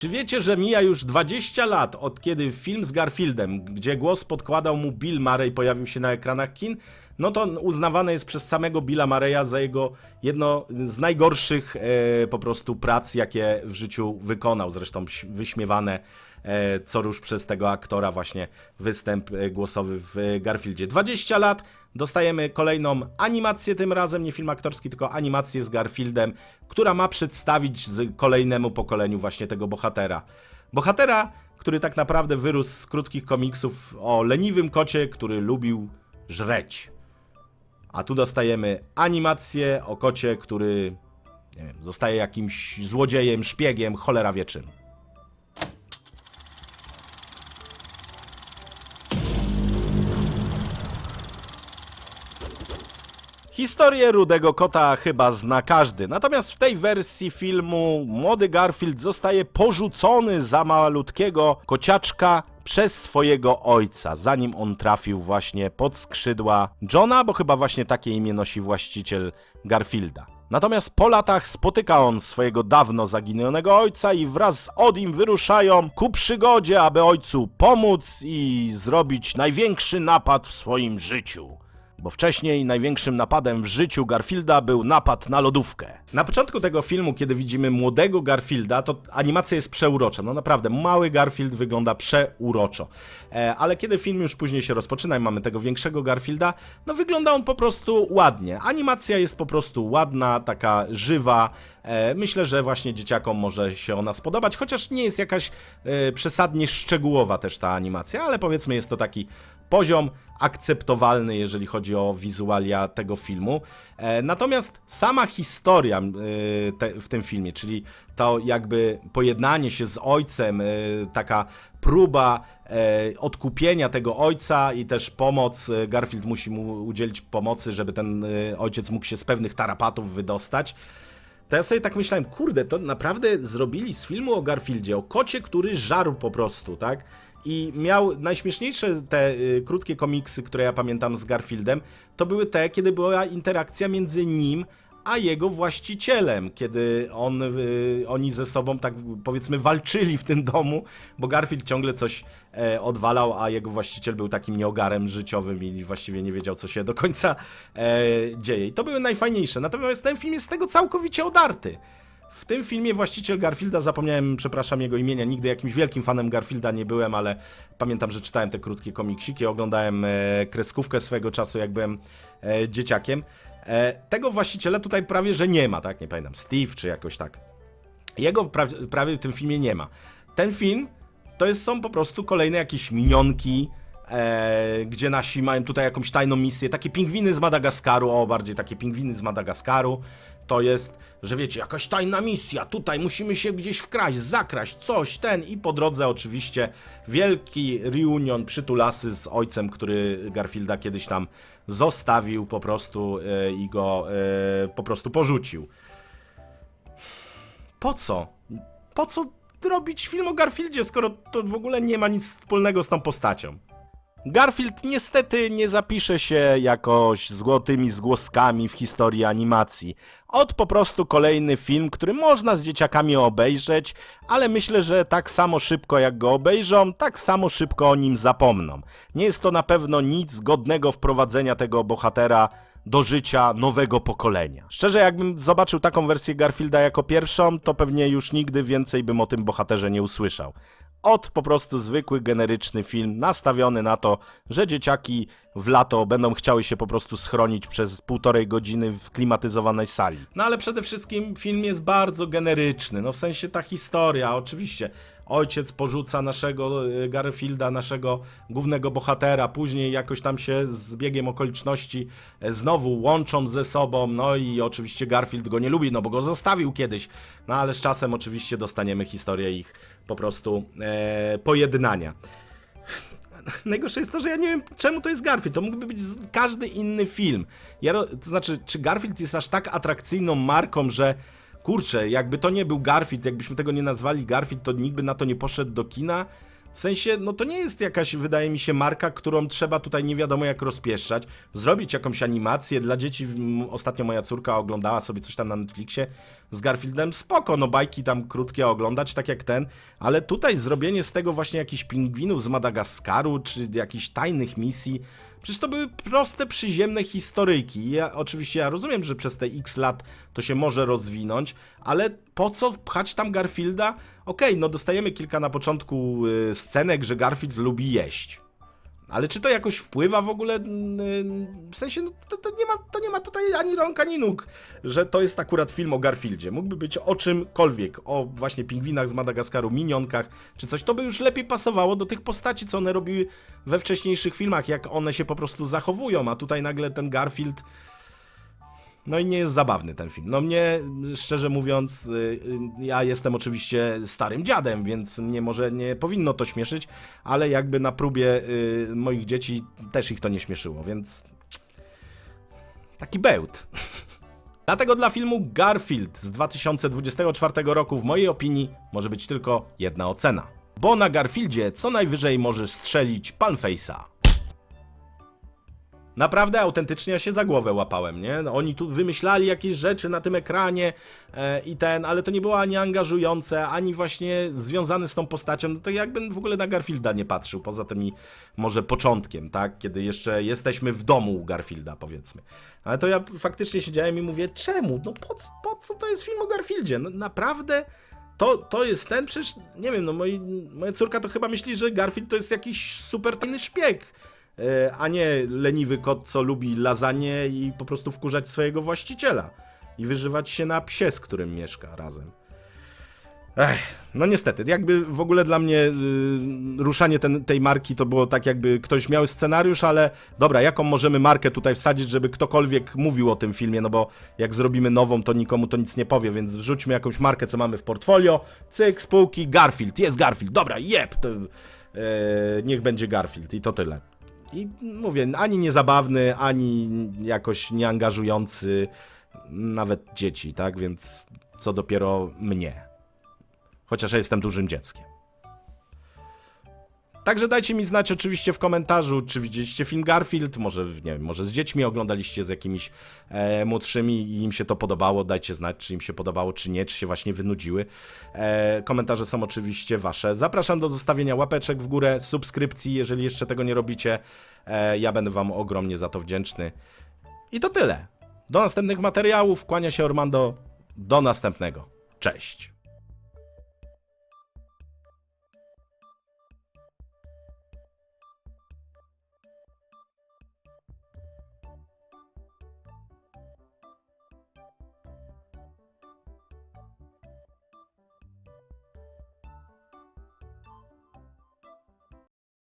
Czy wiecie, że mija już 20 lat od kiedy film z Garfieldem, gdzie głos podkładał mu Bill Murray, pojawił się na ekranach kin? No to uznawane jest przez samego Billa Murraya za jego jedno z najgorszych e, po prostu prac, jakie w życiu wykonał. Zresztą wyśmiewane e, co rusz przez tego aktora właśnie występ e, głosowy w Garfieldzie. 20 lat, dostajemy kolejną animację tym razem, nie film aktorski, tylko animację z Garfieldem, która ma przedstawić kolejnemu pokoleniu właśnie tego bohatera. Bohatera, który tak naprawdę wyrósł z krótkich komiksów o leniwym kocie, który lubił żreć. A tu dostajemy animację o kocie, który nie wiem, zostaje jakimś złodziejem, szpiegiem, cholera wie czym. Historię Rudego Kota chyba zna każdy, natomiast w tej wersji filmu młody Garfield zostaje porzucony za malutkiego kociaczka przez swojego ojca, zanim on trafił właśnie pod skrzydła Johna, bo chyba właśnie takie imię nosi właściciel Garfielda. Natomiast po latach spotyka on swojego dawno zaginionego ojca i wraz z Odim wyruszają ku przygodzie, aby ojcu pomóc i zrobić największy napad w swoim życiu. Bo wcześniej największym napadem w życiu Garfielda był napad na lodówkę. Na początku tego filmu, kiedy widzimy młodego Garfielda, to animacja jest przeurocza. No naprawdę, mały Garfield wygląda przeuroczo. E, ale kiedy film już później się rozpoczyna i mamy tego większego Garfielda, no wygląda on po prostu ładnie. Animacja jest po prostu ładna, taka żywa. E, myślę, że właśnie dzieciakom może się ona spodobać, chociaż nie jest jakaś e, przesadnie szczegółowa też ta animacja, ale powiedzmy jest to taki poziom akceptowalny, jeżeli chodzi o wizualia tego filmu. E, natomiast sama historia e, w tym filmie, czyli to jakby pojednanie się z ojcem, e, taka próba odkupienia tego ojca i też pomoc, Garfield musi mu udzielić pomocy, żeby ten ojciec mógł się z pewnych tarapatów wydostać. To ja sobie tak myślałem, kurde, to naprawdę zrobili z filmu o Garfieldzie, o kocie, który żarł po prostu, tak? I miał najśmieszniejsze te y, krótkie komiksy, które ja pamiętam z Garfieldem, to były te, kiedy była interakcja między nim a jego właścicielem, kiedy on, y, oni ze sobą tak powiedzmy walczyli w tym domu, bo Garfield ciągle coś e, odwalał, a jego właściciel był takim nieogarem życiowym i właściwie nie wiedział, co się do końca e, dzieje. I to były najfajniejsze. Natomiast ten film jest z tego całkowicie odarty. W tym filmie właściciel Garfielda, zapomniałem, przepraszam jego imienia, nigdy jakimś wielkim fanem Garfielda nie byłem, ale pamiętam, że czytałem te krótkie komiksiki, oglądałem e, kreskówkę swego czasu, jak byłem e, dzieciakiem. E, tego właściciela tutaj prawie, że nie ma, tak? Nie pamiętam, Steve czy jakoś tak. Jego pra prawie w tym filmie nie ma. Ten film to jest, są po prostu kolejne jakieś minionki, e, gdzie nasi mają tutaj jakąś tajną misję. Takie pingwiny z Madagaskaru, o bardziej takie pingwiny z Madagaskaru. To jest, że wiecie, jakaś tajna misja, tutaj musimy się gdzieś wkraść, zakraść, coś, ten i po drodze oczywiście wielki reunion przytulasy z ojcem, który Garfielda kiedyś tam zostawił po prostu e, i go e, po prostu porzucił po co? Po co robić film o Garfieldzie, skoro to w ogóle nie ma nic wspólnego z tą postacią? Garfield niestety nie zapisze się jakoś złotymi zgłoskami w historii animacji. Od po prostu kolejny film, który można z dzieciakami obejrzeć, ale myślę, że tak samo szybko jak go obejrzą, tak samo szybko o nim zapomną. Nie jest to na pewno nic godnego wprowadzenia tego bohatera do życia nowego pokolenia. Szczerze, jakbym zobaczył taką wersję Garfielda jako pierwszą, to pewnie już nigdy więcej bym o tym bohaterze nie usłyszał. Od po prostu zwykły, generyczny film, nastawiony na to, że dzieciaki w lato będą chciały się po prostu schronić przez półtorej godziny w klimatyzowanej sali. No ale przede wszystkim film jest bardzo generyczny, no w sensie ta historia, oczywiście. Ojciec porzuca naszego y, Garfielda, naszego głównego bohatera, później jakoś tam się z biegiem okoliczności e, znowu łączą ze sobą, no i oczywiście Garfield go nie lubi, no bo go zostawił kiedyś, no ale z czasem oczywiście dostaniemy historię ich po prostu e, pojednania. Najgorsze jest to, że ja nie wiem, czemu to jest Garfield. To mógłby być każdy inny film. Ja, to znaczy, czy Garfield jest aż tak atrakcyjną marką, że kurczę, jakby to nie był Garfield, jakbyśmy tego nie nazwali Garfield, to nikt by na to nie poszedł do kina. W sensie, no to nie jest jakaś, wydaje mi się, marka, którą trzeba tutaj nie wiadomo jak rozpieszczać. Zrobić jakąś animację dla dzieci. Ostatnio moja córka oglądała sobie coś tam na Netflixie. Z Garfieldem spoko, no bajki tam krótkie oglądać, tak jak ten, ale tutaj zrobienie z tego właśnie jakichś pingwinów z Madagaskaru, czy jakichś tajnych misji, przecież to były proste, przyziemne historyjki. Ja, oczywiście ja rozumiem, że przez te x lat to się może rozwinąć, ale po co pchać tam Garfielda? Okej, no dostajemy kilka na początku y, scenek, że Garfield lubi jeść. Ale czy to jakoś wpływa w ogóle? W sensie, no, to, to, nie ma, to nie ma tutaj ani rąk, ani nóg, że to jest akurat film o Garfieldzie. Mógłby być o czymkolwiek, o właśnie pingwinach z Madagaskaru, minionkach, czy coś. To by już lepiej pasowało do tych postaci, co one robiły we wcześniejszych filmach, jak one się po prostu zachowują, a tutaj nagle ten Garfield. No i nie jest zabawny ten film. No mnie, szczerze mówiąc, y, y, ja jestem oczywiście starym dziadem, więc mnie może nie powinno to śmieszyć, ale jakby na próbie y, moich dzieci też ich to nie śmieszyło, więc taki bełt. Dlatego dla filmu Garfield z 2024 roku w mojej opinii może być tylko jedna ocena. Bo na Garfieldzie co najwyżej może strzelić Pan Face'a. Naprawdę autentycznie ja się za głowę łapałem, nie? No, Oni tu wymyślali jakieś rzeczy na tym ekranie e, i ten, ale to nie było ani angażujące, ani właśnie związane z tą postacią. No to jakbym w ogóle na Garfielda nie patrzył, poza tymi może początkiem, tak? Kiedy jeszcze jesteśmy w domu Garfielda, powiedzmy. Ale to ja faktycznie siedziałem i mówię, czemu? No po, po co to jest film o Garfieldzie? No, naprawdę? To, to jest ten, przecież, nie wiem, no moi, moja córka to chyba myśli, że Garfield to jest jakiś super tajny szpieg, a nie leniwy kot, co lubi lasagne i po prostu wkurzać swojego właściciela i wyżywać się na psie, z którym mieszka razem. Ech, no niestety, jakby w ogóle dla mnie y, ruszanie ten, tej marki to było tak, jakby ktoś miał scenariusz, ale dobra, jaką możemy markę tutaj wsadzić, żeby ktokolwiek mówił o tym filmie, no bo jak zrobimy nową, to nikomu to nic nie powie, więc wrzućmy jakąś markę, co mamy w portfolio, cyk, spółki, Garfield, jest Garfield, dobra, jeb, to, e, niech będzie Garfield i to tyle. I mówię, ani niezabawny, ani jakoś nieangażujący nawet dzieci, tak, więc co dopiero mnie. Chociaż ja jestem dużym dzieckiem. Także dajcie mi znać oczywiście w komentarzu, czy widzieliście film Garfield, może, nie wiem, może z dziećmi oglądaliście z jakimiś e, młodszymi i im się to podobało, dajcie znać, czy im się podobało, czy nie, czy się właśnie wynudziły. E, komentarze są oczywiście wasze. Zapraszam do zostawienia łapeczek w górę, subskrypcji, jeżeli jeszcze tego nie robicie. E, ja będę wam ogromnie za to wdzięczny. I to tyle. Do następnych materiałów, kłania się Ormando, do następnego. Cześć.